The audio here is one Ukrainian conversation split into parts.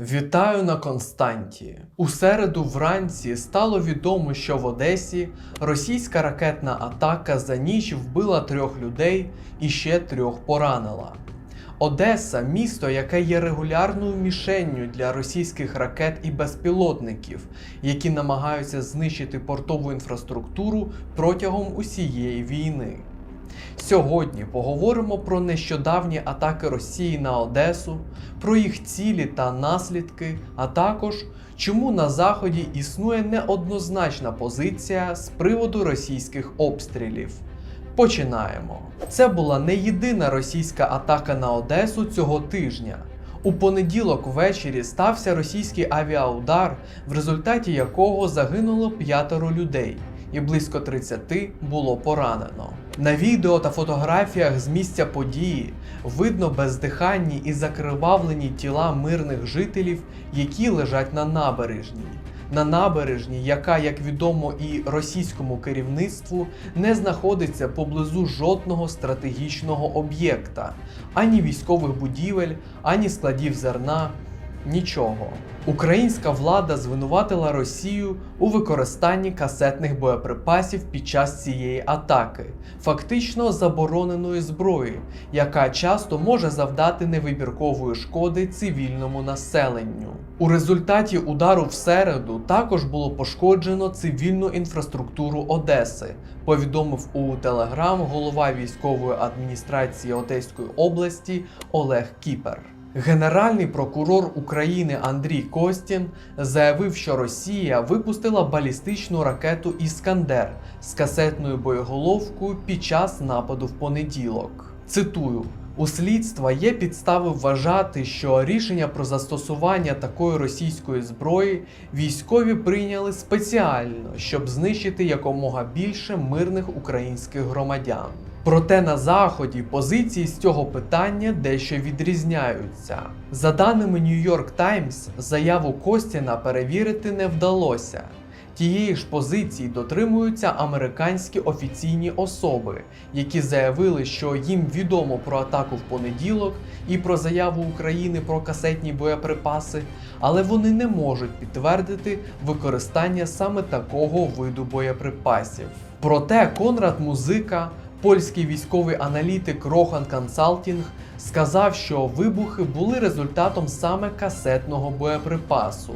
Вітаю на Константі. У середу вранці стало відомо, що в Одесі російська ракетна атака за ніч вбила трьох людей і ще трьох поранила. Одеса місто, яке є регулярною мішенню для російських ракет і безпілотників, які намагаються знищити портову інфраструктуру протягом усієї війни. Сьогодні поговоримо про нещодавні атаки Росії на Одесу, про їх цілі та наслідки, а також чому на Заході існує неоднозначна позиція з приводу російських обстрілів. Починаємо. Це була не єдина російська атака на Одесу цього тижня. У понеділок ввечері стався російський авіаудар, в результаті якого загинуло п'ятеро людей, і близько 30 було поранено. На відео та фотографіях з місця події видно бездиханні і закривавлені тіла мирних жителів, які лежать на набережній. На набережній, яка, як відомо і російському керівництву, не знаходиться поблизу жодного стратегічного об'єкта, ані військових будівель, ані складів зерна, нічого. Українська влада звинуватила Росію у використанні касетних боєприпасів під час цієї атаки, фактично забороненої зброї, яка часто може завдати невибіркової шкоди цивільному населенню. У результаті удару в середу також було пошкоджено цивільну інфраструктуру Одеси, повідомив у Телеграм голова військової адміністрації Одеської області Олег Кіпер. Генеральний прокурор України Андрій Костін заявив, що Росія випустила балістичну ракету Іскандер з касетною боєголовкою під час нападу в понеділок. Цитую. У слідства є підстави вважати, що рішення про застосування такої російської зброї військові прийняли спеціально, щоб знищити якомога більше мирних українських громадян. Проте на заході позиції з цього питання дещо відрізняються. За даними New York Times, заяву Костіна перевірити не вдалося. Тієї ж позиції дотримуються американські офіційні особи, які заявили, що їм відомо про атаку в понеділок і про заяву України про касетні боєприпаси, але вони не можуть підтвердити використання саме такого виду боєприпасів. Проте Конрад Музика, польський військовий аналітик Рохан Консалтінг, сказав, що вибухи були результатом саме касетного боєприпасу.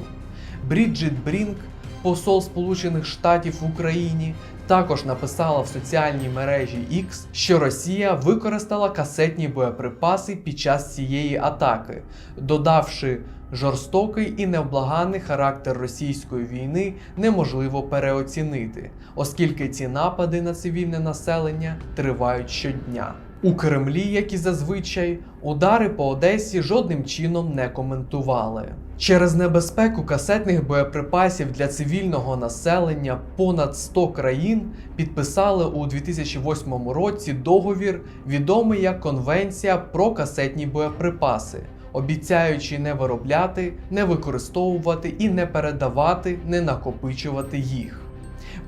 Бріджит Брінк, посол Сполучених Штатів в Україні, також написала в соціальній мережі X, що Росія використала касетні боєприпаси під час цієї атаки, додавши жорстокий і невблаганний характер російської війни неможливо переоцінити, оскільки ці напади на цивільне населення тривають щодня. У Кремлі, як і зазвичай, удари по Одесі жодним чином не коментували. Через небезпеку касетних боєприпасів для цивільного населення понад 100 країн підписали у 2008 році договір, відомий як Конвенція про касетні боєприпаси, обіцяючи не виробляти, не використовувати і не передавати, не накопичувати їх.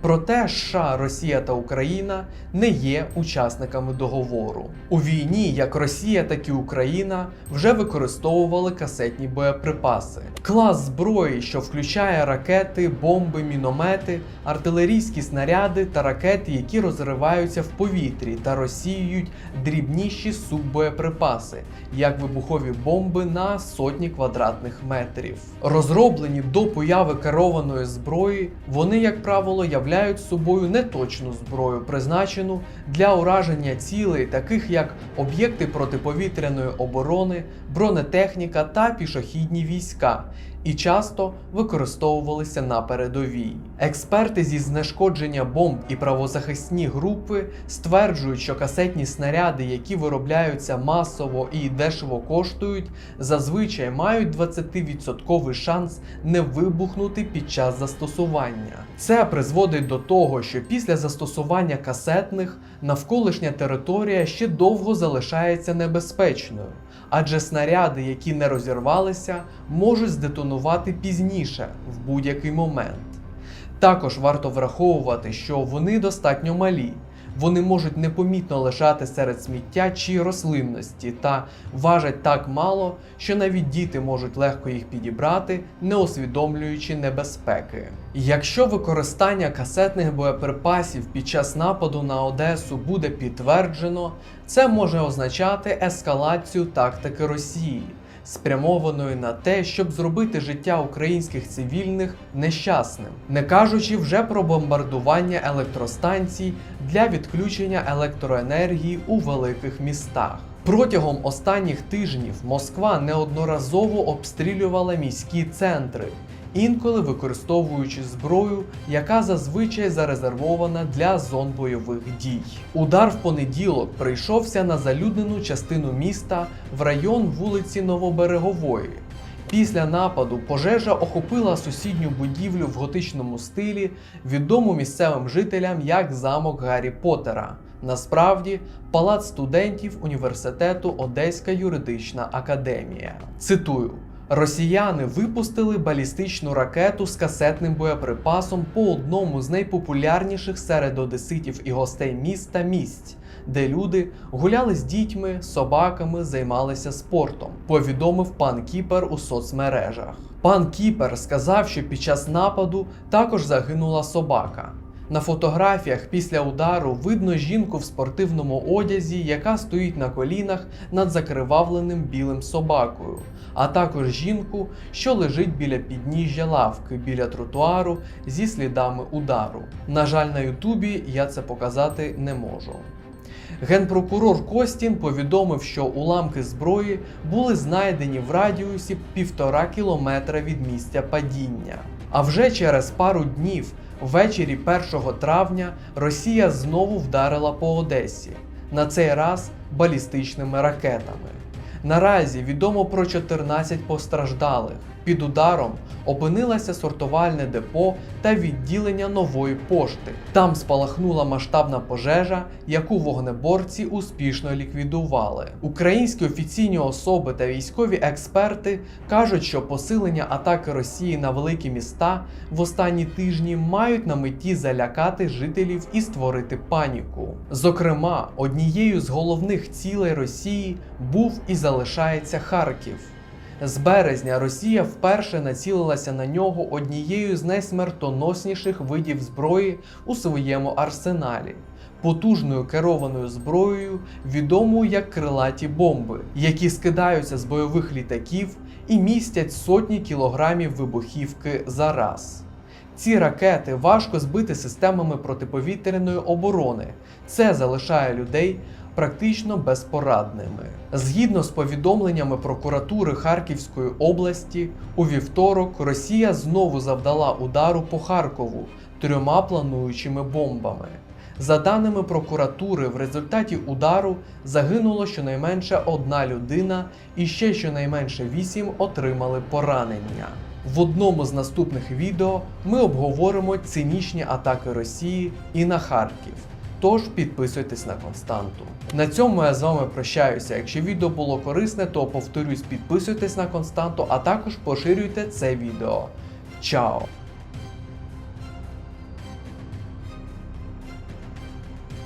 Проте США, Росія та Україна не є учасниками договору. У війні як Росія, так і Україна вже використовували касетні боєприпаси. Клас зброї, що включає ракети, бомби, міномети, артилерійські снаряди та ракети, які розриваються в повітрі та розсіюють дрібніші суббоєприпаси, як вибухові бомби на сотні квадратних метрів. Розроблені до появи керованої зброї, вони, як правило, являють собою неточну зброю, призначену для ураження цілей, таких як об'єкти протиповітряної оборони, бронетехніка та пішохідні війська. І часто використовувалися на передовій. Експерти зі знешкодження бомб і правозахисні групи стверджують, що касетні снаряди, які виробляються масово і дешево коштують, зазвичай мають 20% шанс не вибухнути під час застосування. Це призводить до того, що після застосування касетних навколишня територія ще довго залишається небезпечною, адже снаряди, які не розірвалися, можуть здетонувати пізніше в будь-який момент. Також варто враховувати, що вони достатньо малі, Вони можуть непомітно лежати серед сміття чи рослинності та важать так мало, що навіть діти можуть легко їх підібрати, не усвідомлюючи небезпеки. Якщо використання касетних боєприпасів під час нападу на Одесу буде підтверджено, це може означати ескалацію тактики Росії спрямованою на те, щоб зробити життя українських цивільних нещасним, не кажучи вже про бомбардування електростанцій для відключення електроенергії у великих містах. Протягом останніх тижнів Москва неодноразово обстрілювала міські центри, інколи використовуючи зброю, яка зазвичай зарезервована для зон бойових дій. Удар в понеділок прийшовся на залюднену частину міста в район вулиці Новоберегової. Після нападу пожежа охопила сусідню будівлю в готичному стилі, відому місцевим жителям як замок Гаррі Поттера. Насправді, палац студентів університету Одеська юридична академія. Цитую. Росіяни випустили балістичну ракету з касетним боєприпасом по одному з найпопулярніших серед одеситів і гостей міста місць, де люди гуляли з дітьми, собаками, займалися спортом. Повідомив пан Кіпер у соцмережах. Пан Кіпер сказав, що під час нападу також загинула собака. На фотографіях після удару видно жінку в спортивному одязі, яка стоїть на колінах над закривавленим білим собакою, а також жінку, що лежить біля підніжжя лавки біля тротуару зі слідами удару. На жаль, на Ютубі я це показати не можу. Генпрокурор Костін повідомив, що уламки зброї були знайдені в радіусі півтора кілометра від місця падіння. А вже через пару днів, ввечері 1 травня, Росія знову вдарила по Одесі, на цей раз балістичними ракетами. Наразі відомо про 14 постраждалих. Під ударом опинилося сортувальне депо та відділення нової пошти. Там спалахнула масштабна пожежа, яку вогнеборці успішно ліквідували. Українські офіційні особи та військові експерти кажуть, що посилення атаки Росії на великі міста в останні тижні мають на меті залякати жителів і створити паніку. Зокрема, однією з головних цілей Росії був і залишається Харків. З березня Росія вперше націлилася на нього однією з найсмертоносніших видів зброї у своєму арсеналі. Потужною керованою зброєю, відомою як крилаті бомби, які скидаються з бойових літаків і містять сотні кілограмів вибухівки за раз. Ці ракети важко збити системами протиповітряної оборони. Це залишає людей практично безпорадними. Згідно з повідомленнями прокуратури Харківської області, у вівторок Росія знову завдала удару по Харкову трьома плануючими бомбами. За даними прокуратури, в результаті удару загинуло щонайменше одна людина і ще щонайменше вісім отримали поранення. В одному з наступних відео ми обговоримо цинічні атаки Росії і на Харків. Тож підписуйтесь на константу. На цьому я з вами прощаюся. Якщо відео було корисне, то повторюсь, підписуйтесь на константу, а також поширюйте це відео. Чао!